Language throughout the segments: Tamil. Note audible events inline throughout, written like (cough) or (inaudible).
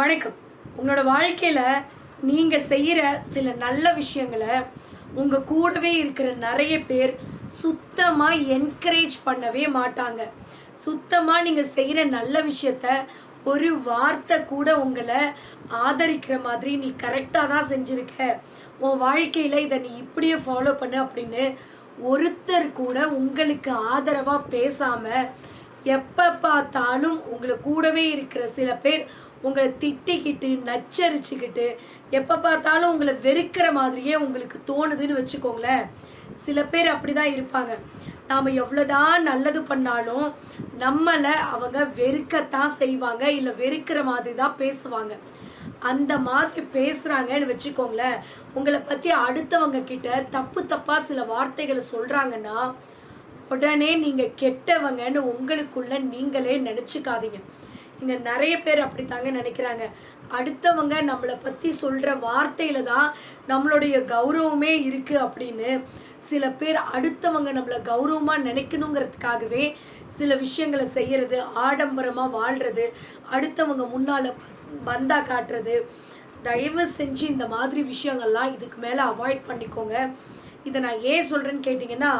வணக்கம். உங்களோட வாழ்க்கையில் நீங்கள் செய்கிற சில நல்ல விஷயங்களை உங்கள் கூடவே இருக்கிற நிறைய பேர் சுத்தமாக என்கரேஜ் பண்ணவே மாட்டாங்க. சுத்தமாக நீங்கள் செய்கிற நல்ல விஷயத்த ஒரு வார்த்தை கூட உங்களை ஆதரிக்கிற மாதிரி நீ கரெக்டாக தான் செஞ்சுருக்க. உன் வாழ்க்கையில் இதை நீ இப்படியே ஃபாலோ பண்ணு அப்படின்னு ஒருத்தர் கூட உங்களுக்கு ஆதரவாக பேசாமல் எப்போ பார்த்தாலும் உங்களை கூடவே இருக்கிற சில பேர் உங்களை திட்டிக்கிட்டு நச்சரிச்சுக்கிட்டு எப்போ பார்த்தாலும் உங்களை வெறுக்கிற மாதிரியே உங்களுக்கு தோணுதுன்னு வச்சுக்கோங்களேன். சில பேர் அப்படி தான் இருப்பாங்க. நாம் எவ்வளோதான் நல்லது பண்ணாலும் நம்மளை அவங்க வெறுக்கத்தான் செய்வாங்க இல்லை வெறுக்கிற மாதிரி தான் பேசுவாங்க. அந்த மாதிரி பேசுகிறாங்கன்னு வச்சுக்கோங்களேன். உங்களை பற்றி அடுத்தவங்க கிட்ட தப்பு தப்பாக சில வார்த்தைகளை சொல்கிறாங்கன்னா உடனே நீங்கள் கெட்டவங்கன்னு உங்களுக்குள்ள நீங்களே நினச்சிக்காதீங்க. இங்கே நிறைய பேர் அப்படித்தாங்க நினைக்கிறாங்க. அடுத்தவங்க நம்மளை பற்றி சொல்கிற வார்த்தையில தான் நம்மளுடைய கௌரவமே இருக்குது அப்படின்னு. சில பேர் அடுத்தவங்க நம்மளை கௌரவமாக நினைக்கணுங்கிறதுக்காகவே சில விஷயங்களை செய்யறது ஆடம்பரமாக வாழ்கிறது அடுத்தவங்க முன்னால் பந்தா காட்டுறது. தயவு செஞ்சு இந்த மாதிரி விஷயங்கள்லாம் இதுக்கு மேலே அவாய்ட் பண்ணிக்கோங்க. இதை நான் ஏன் சொல்கிறேன்னு கேட்டிங்கன்னா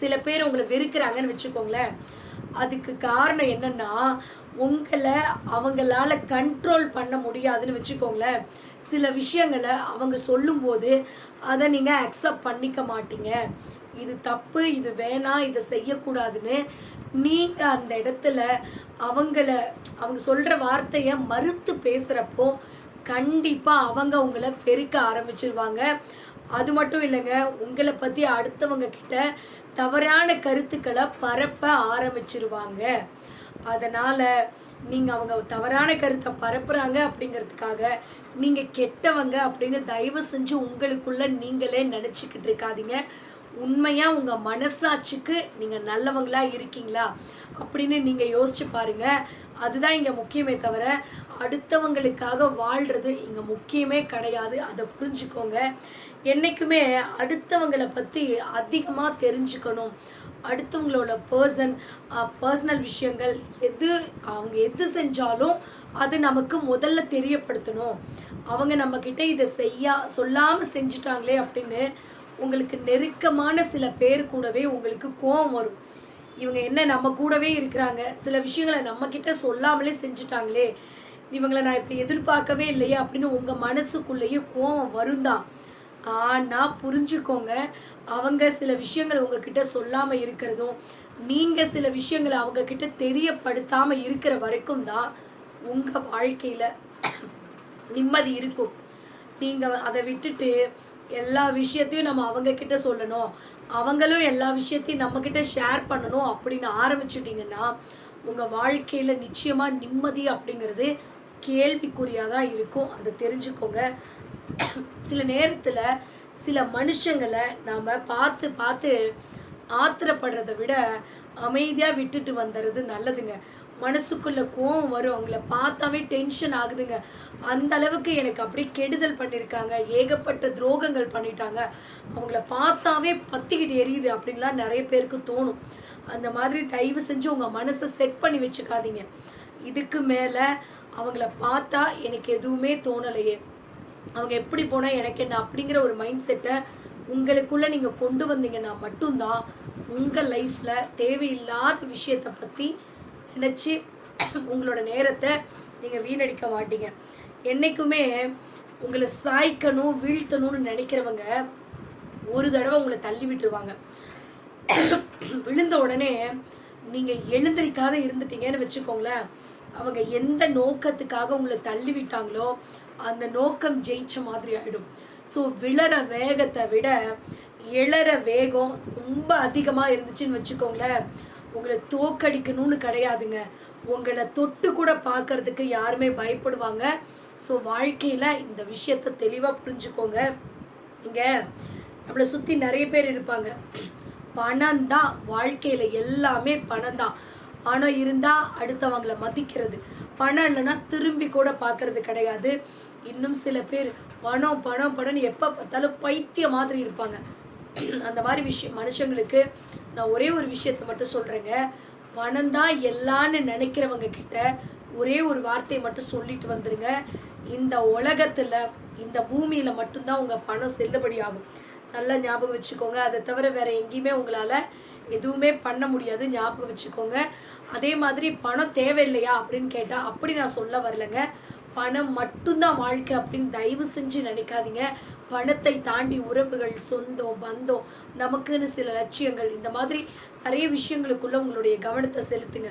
சில பேர் உங்களை வெறுக்கிறாங்கன்னு வச்சுக்கோங்களேன். அதுக்கு காரணம் என்னன்னா உங்களை அவங்களால கண்ட்ரோல் பண்ண முடியாதுன்னு வச்சுக்கோங்களேன். சில விஷயங்களை அவங்க சொல்லும்போது அதை நீங்கள் அக்செப்ட் பண்ணிக்க மாட்டீங்க. இது தப்பு இது வேணாம் இதை செய்யக்கூடாதுன்னு நீங்கள் அந்த இடத்துல அவங்கள அவங்க சொல்கிற வார்த்தையை மறுத்து பேசுகிறப்போ கண்டிப்பாக அவங்க உங்களை பெருக்க ஆரம்பிச்சிருவாங்க. அது மட்டும் இல்லைங்க உங்களை பற்றி அடுத்தவங்க கிட்ட தவறான கருத்துக்களை பரப்ப ஆரம்பிச்சிருவாங்க. அதனால் நீங்கள் அவங்க தவறான கருத்தை பரப்புகிறாங்க அப்படிங்கிறதுக்காக நீங்கள் கெட்டவங்க அப்படின்னு தயவு செஞ்சு உங்களுக்குள்ள நீங்களே நினச்சிக்கிட்டு இருக்காதீங்க. உண்மையாக உங்கள் மனசாட்சிக்கு நீங்கள் நல்லவங்களா இருக்கீங்களா அப்படின்னு நீங்கள் யோசிச்சு பாருங்க. அதுதான் இங்கே முக்கியமே தவிர அடுத்தவங்களுக்காக வாழ்கிறது இங்கே முக்கியமே கிடையாது. அதை புரிஞ்சுக்கோங்க. என்றைக்குமே அடுத்தவங்களை பற்றி அதிகமாக தெரிஞ்சுக்கணும். அடுத்தவங்களோட பர்சன் பர்சனல் விஷயங்கள் எது அவங்க எது செஞ்சாலும் அது நமக்கு முதல்ல தெரியப்படுத்தணும். அவங்க நம்மக்கிட்ட இதை செய்யா சொல்லாமல் செஞ்சுட்டாங்களே அப்படின்னு உங்களுக்கு நெருக்கமான சில பேர் கூடவே உங்களுக்கு கோபம் வரும். இவங்க என்ன நம்ம கூடவே இருக்கிறாங்க? சில விஷயங்களை நம்மக்கிட்ட சொல்லாமலே செஞ்சுட்டாங்களே. இவங்களை நான் இப்படி எதிர்பார்க்கவே இல்லையே அப்படின்னு உங்கள் மனசுக்குள்ளேயே கோபம் வருந்தான் ஆனால் புரிஞ்சுக்கோங்க அவங்க சில விஷயங்கள் உங்ககிட்ட சொல்லாமல் இருக்கிறதும் நீங்கள் சில விஷயங்களை அவங்க கிட்ட தெரியப்படுத்தாமல் இருக்கிற வரைக்கும் தான் உங்கள் வாழ்க்கையில் நிம்மதி இருக்கும். நீங்கள் அதை விட்டுட்டு எல்லா விஷயத்தையும் நம்ம அவங்க கிட்ட சொல்லணும். அவங்களும் எல்லா விஷயத்தையும் நம்ம கிட்ட ஷேர் பண்ணணும் அப்படின்னு ஆரம்பிச்சிட்டிங்கன்னா உங்கள் வாழ்க்கையில் நிச்சயமாக நிம்மதி அப்படிங்கிறது கேள்விக்குறியாக தான் இருக்கும். அதை தெரிஞ்சுக்கோங்க. சில நேரத்தில் சில மனுஷங்களை நாம் பார்த்து பார்த்து ஆத்திரப்படுறதை விட அமைதியாக விட்டுட்டு வந்துடுறது நல்லதுங்க. மனசுக்குள்ள கோவம் வரும். அவங்கள பார்த்தாவே டென்ஷன் ஆகுதுங்க. அந்த அளவுக்கு எனக்கு அப்படியே கெடுதல் பண்ணியிருக்காங்க ஏகப்பட்ட துரோகங்கள் பண்ணிட்டாங்க. அவங்கள பார்த்தாவே பத்திக்கிட்டு எரியுது அப்படின்லாம் நிறைய பேருக்கு தோணும். அந்த மாதிரி தயவு செஞ்சு உங்கள் மனசை செட் பண்ணி வச்சுக்காதீங்க. இதுக்கு மேலே அவங்கள பார்த்தா எனக்கு எதுவுமே தோணலையே. அவங்க எப்படி போனால் எனக்கு என்ன அப்படிங்கிற ஒரு மைண்ட் செட்டை உங்களுக்குள்ளே நீங்கள் கொண்டு வந்தீங்கன்னா மட்டும்தான் உங்கள் லைஃப்பில் தேவையில்லாத விஷயத்தை பற்றி நினச்சி உங்களோட நேரத்தை நீங்கள் வீணடிக்க மாட்டீங்க. என்றைக்குமே உங்களை சாய்க்கணும் வீழ்த்தணும்னு நினைக்கிறவங்க ஒரு தடவை உங்களை தள்ளி விட்டுருவாங்க. விழுந்த உடனே நீங்கள் எழுந்திருக்காத இருந்துட்டீங்கன்னு வச்சுக்கோங்களேன். அவங்க எந்த நோக்கத்துக்காக உங்களை தள்ளி விட்டாங்களோ அந்த நோக்கம் ஜெயிச்ச மாதிரி ஆகிடும் ஸோ விழற வேகத்தை விட எழற வேகம் ரொம்ப அதிகமாக இருந்துச்சுன்னு வச்சுக்கோங்களேன். உங்களை தோக்கடிக்கணும்னு கிடையாதுங்க. உங்களை தொட்டு கூட பார்க்கறதுக்கு யாருமே பயப்படுவாங்க. ஸோ வாழ்க்கையில் இந்த விஷயத்த தெளிவாக புரிஞ்சுக்கோங்க. நீங்கள் நம்மளை சுற்றி நிறைய பேர் இருப்பாங்க. பணம் தான் வாழ்க்கையில் எல்லாமே பணம் தான். பணம் இருந்தால் அடுத்தவங்களை மதிக்கிறது. பணம் இல்லைன்னா திரும்பி கூட பார்க்கறது கிடையாது. இன்னும் சில பேர் பணம் பணம் பணம்னு எப்போ பார்த்தாலும் பைத்திய மாதிரி இருப்பாங்க. அந்த மாதிரி விஷயம் மனுஷங்களுக்கு நான் ஒரே ஒரு விஷயத்த மட்டும் சொல்கிறேங்க பணம் தான் எல்லான்னு நினைக்கிறவங்க கிட்ட ஒரே ஒரு வார்த்தையை மட்டும் சொல்லிட்டு வந்துருங்க. இந்த உலகத்தில் இந்த பூமியில் மட்டும்தான் உங்கள் பணம் செல்லுபடி ஆகும். நல்லா ஞாபகம் வச்சுக்கோங்க. அதை தவிர வேற எங்கேயுமே உங்களால் எதுவுமே பண்ண முடியாது. ஞாபகம் வச்சுக்கோங்க. அதே மாதிரி பணம் தேவையில்லையா அப்படின்னு கேட்டால் அப்படி நான் சொல்ல வரலைங்க. பணம் மட்டும்தான் வாழ்க்கை அப்படின்னு தயவு செஞ்சு நினைக்காதீங்க. பணத்தை தாண்டி உறவுகள் சொந்தம் பந்தம் நமக்குன்னு சில லட்சியங்கள் இந்த மாதிரி நிறைய விஷயங்களுக்குள்ள உங்களுடைய கவனத்தை செலுத்துங்க.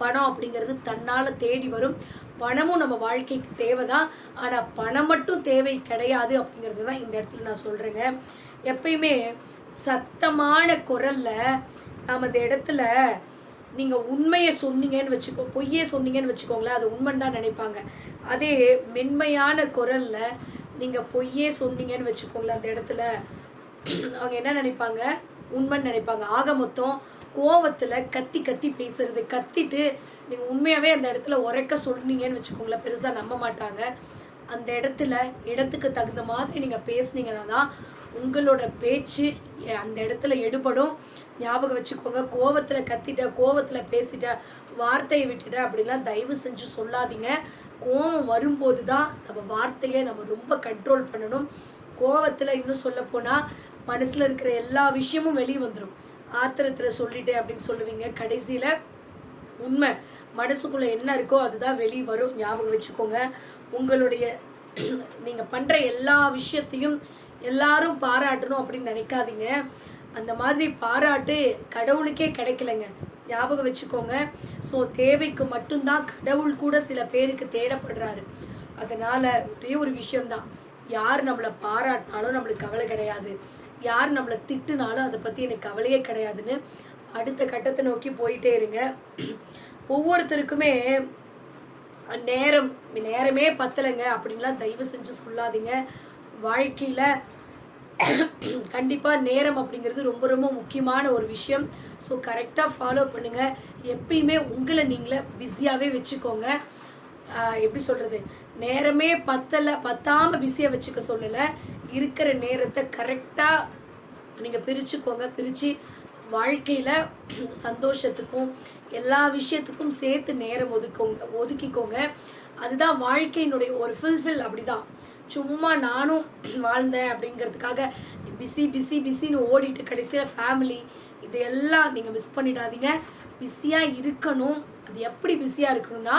பணம் அப்படிங்கிறது தன்னால் தேடி வரும். பணமும் நம்ம வாழ்க்கைக்கு தேவை தான் ஆனால் பணம் மட்டும் தேவை கிடையாது அப்படிங்கிறது தான் இந்த இடத்துல நான் சொல்கிறேங்க எப்பயுமே சத்தமான குரலில் நாம் இந்த இடத்துல நீங்க உண்மையை சொன்னீங்கன்னு வச்சுக்கோ பொய்யே சொன்னீங்கன்னு வச்சுக்கோங்களேன் அது உண்மைன்னு தான் நினைப்பாங்க. அதே மென்மையான குரல்ல நீங்க பொய்யே சொன்னீங்கன்னு வச்சுக்கோங்களேன் அந்த இடத்துல அவங்க என்ன நினைப்பாங்க? உண்மைன்னு நினைப்பாங்க. ஆக மொத்தம் கோவத்துல கத்தி கத்தி பேசுறது கத்திட்டு நீங்க உண்மையாவே அந்த இடத்துல உரைக்க சொன்னீங்கன்னு வச்சுக்கோங்களேன். பெருசா நம்ப மாட்டாங்க. அந்த இடத்துல இடத்துக்கு தகுந்த மாதிரி நீங்கள் பேசுனீங்கன்னா தான் உங்களோட பேச்சு அந்த இடத்துல எடுபடும். ஞாபகம் வச்சுக்கோங்க கோவத்தில் கத்திட்ட கோவத்தில் பேசிட்ட வார்த்தையை விட்டுட்ட அப்படிலாம் தயவு செஞ்சு சொல்லாதீங்க. கோவம் வரும்போது தான் நம்ம வார்த்தையை நம்ம ரொம்ப கண்ட்ரோல் பண்ணணும். கோவத்தில் இன்னும் சொல்ல மனசில் இருக்கிற எல்லா விஷயமும் வெளியே வந்துடும் ஆத்திரத்தில் சொல்லிட்டேன் அப்படின்னு சொல்லுவீங்க கடைசியில். உண்மை. மனசுக்குள்ள என்ன இருக்கோ அதுதான் வெளியே வரும். ஞாபகம் வச்சுக்கோங்க. உங்களுடைய (clears throat) நீங்க பண்ற எல்லா விஷயத்தையும் எல்லாரும் பாராட்டணும் அப்படின்னு நினைக்காதீங்க. அந்த மாதிரி பாராட்டு கடவுளுக்கே கிடைக்கலங்க. ஞாபகம் வச்சுக்கோங்க. ஸோ தேவைக்கு மட்டும்தான் கடவுள் கூட சில பேருக்கு தேடப்படுறாரு. அதனால ஒரே ஒரு விஷயம்தான். யார் நம்மளை பாராட்டினாலும் நம்மளுக்கு கவலை கிடையாது. யார் நம்மளை திட்டுனாலும் அதை பற்றி எனக்கு கவலையே கிடையாதுன்னு அடுத்த கட்டத்தை நோக்கி போயிட்டே இருங்க. ஒவ்வொருத்தருக்குமே நேரம் நேரமே பத்தலைங்க. அப்படின்லாம் தயவு செஞ்சு சொல்லாதீங்க. வாழ்க்கையில் கண்டிப்பாக நேரம் அப்படிங்கிறது ரொம்ப ரொம்ப முக்கியமான ஒரு விஷயம். ஸோ கரெக்டாக ஃபாலோ பண்ணுங்கள் எப்பயுமே உங்களை நீங்களே பிஸியாகவே வச்சுக்கோங்க. எப்படி சொல்கிறது நேரமே பத்தலை பத்தாமல் பிஸியாக வச்சுக்க சொல்லலை. இருக்கிற நேரத்தை கரெக்டாக நீங்கள் பிரிச்சுக்கோங்க. பிரித்து வாழ்க்கையில் சந்தோஷத்துக்கும் எல்லா விஷயத்துக்கும் சேர்த்து நேரம் ஒதுக்கோங்க ஒதுக்கிக்கோங்க. அதுதான் வாழ்க்கையினுடைய ஒரு ஃபுல்ஃபில் அப்படிதான். சும்மா நானும் வாழ்ந்தேன் அப்படிங்கிறதுக்காக பிஸி பிஸி பிஸின்னு ஓடிட்டு கடைசியில் ஃபேமிலி இது எல்லாம் நீங்கள் மிஸ் பண்ணிடாதீங்க பிஸியாக இருக்கணும். அது எப்படி பிஸியாக இருக்கணும்னா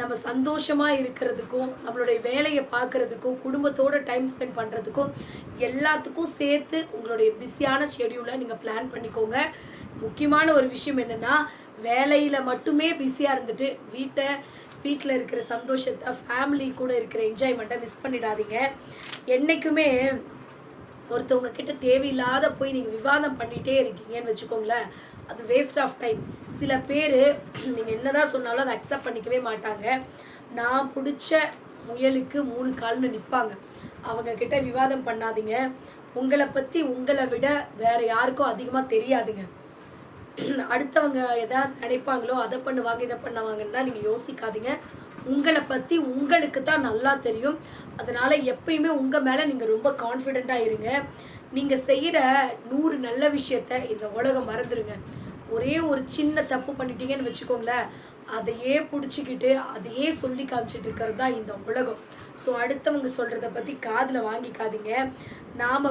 நம்ம சந்தோஷமாக இருக்கிறதுக்கும் நம்மளுடைய வேலையை பார்க்கறதுக்கும் குடும்பத்தோட டைம் ஸ்பெண்ட் பண்ணுறதுக்கும் எல்லாத்துக்கும் சேர்த்து உங்களுடைய பிஸியான ஷெடியூலை நீங்கள் பிளான் பண்ணிக்கோங்க. முக்கியமான ஒரு விஷயம் என்னன்னா வேலையில் மட்டுமே பிஸியாக இருந்துட்டு வீட்டை வீட்டில் இருக்கிற சந்தோஷத்தை ஃபேமிலி கூட இருக்கிற என்ஜாய்மெண்ட்டை மிஸ் பண்ணிடாதீங்க. என்னைக்குமே ஒருத்தவங்க கிட்ட தேவையில்லாத போய் நீங்கள் விவாதம் பண்ணிகிட்டே இருக்கீங்கன்னு வச்சுக்கோங்களேன். அது வேஸ்ட் ஆஃப் டைம் சில பேர் நீங்கள் என்னதான் சொன்னாலும் அதை அக்செப்ட் பண்ணிக்கவே மாட்டாங்க. நான் பிடிச்ச முயலுக்கு மூணு கால்னு நிற்பாங்க அவங்க கிட்ட விவாதம் பண்ணாதீங்க. உங்களை பற்றி உங்களை விட வேற யாருக்கும் அதிகமாக தெரியாதுங்க. அடுத்தவங்க எதாவது நினைப்பாங்களோ அதை பண்ணுவாங்க இதை பண்ணுவாங்கன்னா நீங்கள் யோசிக்காதீங்க. உங்களை பற்றி உங்களுக்கு தான் நல்லா தெரியும். அதனால எப்பயுமே உங்கள் மேலே நீங்கள் ரொம்ப கான்ஃபிடெண்ட்டாக இருங்க. நீங்க செய்யற நூறு நல்ல விஷயத்த இந்த உலகம் மறந்துடுங்க ஒரே ஒரு சின்ன தப்பு பண்ணிட்டீங்கன்னு வச்சுக்கோங்களேன் அதையே பிடிச்சிக்கிட்டு அதையே சொல்லி காமிச்சிட்டு இருக்கிறது தான் இந்த உலகம். ஸோ அடுத்தவங்க சொல்கிறத பற்றி காதில் வாங்கிக்காதீங்க. நாம்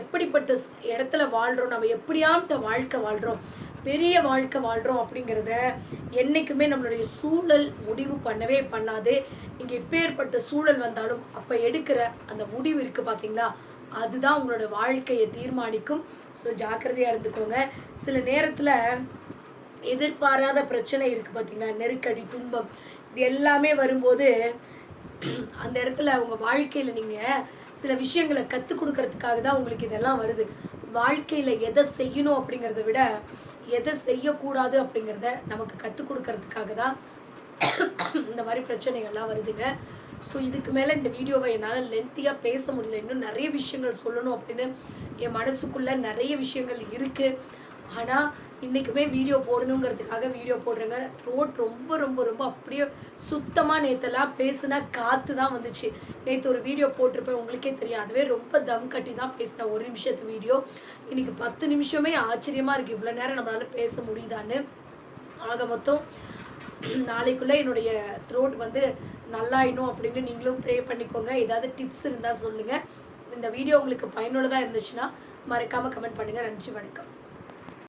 எப்படிப்பட்ட இடத்துல வாழ்கிறோம் நம்ம எப்படியாமத்த வாழ்க்கை வாழ்கிறோம் பெரிய வாழ்க்கை வாழ்கிறோம் அப்படிங்கிறத என்றைக்குமே நம்மளுடைய சூழல் முடிவு பண்ணவே பண்ணாது. நீங்க எப்பேற்பட்ட சூழல் வந்தாலும் அப்போ எடுக்கிற அந்த முடிவு இருக்கு பார்த்தீங்களா அதுதான் உங்களோட வாழ்க்கையை தீர்மானிக்கும். ஸோ ஜாக்கிரதையா இருந்துக்கோங்க. சில நேரத்துல எதிர்பாராத பிரச்சனை இருக்கு பார்த்தீங்கன்னா நெருக்கடி துன்பம் இது எல்லாமே வரும்போது அந்த இடத்துல உங்க வாழ்க்கையில நீங்க சில விஷயங்களை கற்றுக் கொடுக்கறதுக்காக தான் உங்களுக்கு இதெல்லாம் வருது. வாழ்க்கையில எதை செய்யணும் அப்படிங்கிறத விட எதை செய்யக்கூடாது அப்படிங்கிறத நமக்கு கற்றுக் கொடுக்கறதுக்காக தான் இந்த மாதிரி பிரச்சனைகள்லாம் வருதுங்க. ஸோ இதுக்கு மேலே இந்த வீடியோவை என்னால் லென்த்தியாக பேச முடியல. இன்னும் நிறைய விஷயங்கள் சொல்லணும் அப்படின்னு என் மனசுக்குள்ளே நிறைய விஷயங்கள் இருக்குது ஆனால் இன்றைக்குமே வீடியோ போடணுங்கிறதுக்காக வீடியோ போடுறேங்க. த்ரோட் ரொம்ப ரொம்ப ரொம்ப அப்படியே சுத்தமாக நேற்றுலாம் பேசுனா காற்று தான் வந்துச்சு. நேற்று ஒரு வீடியோ போட்டிருப்பேன். உங்களுக்கே தெரியும். அதுவே ரொம்ப தம் கட்டி தான் பேசினேன் ஒரு நிமிஷத்து வீடியோ. இன்றைக்கி பத்து நிமிஷமே ஆச்சரியமாக இருக்குது இவ்வளோ நேரம் நம்மளால் பேச முடியுதான்னு. ஆக மொத்தம் நாளைக்குள்ளே என்னுடைய த்ரோட் வந்து நல்லாயிடும் அப்படின்னு நீங்களும் ப்ரே பண்ணிக்கோங்க. ஏதாவது டிப்ஸ் இருந்தால் சொல்லுங்கள் இந்த வீடியோ உங்களுக்கு பயனுள்ளதாக இருந்துச்சுன்னா மறக்காமல் கமெண்ட் பண்ணுங்கள் நன்றி வணக்கம்.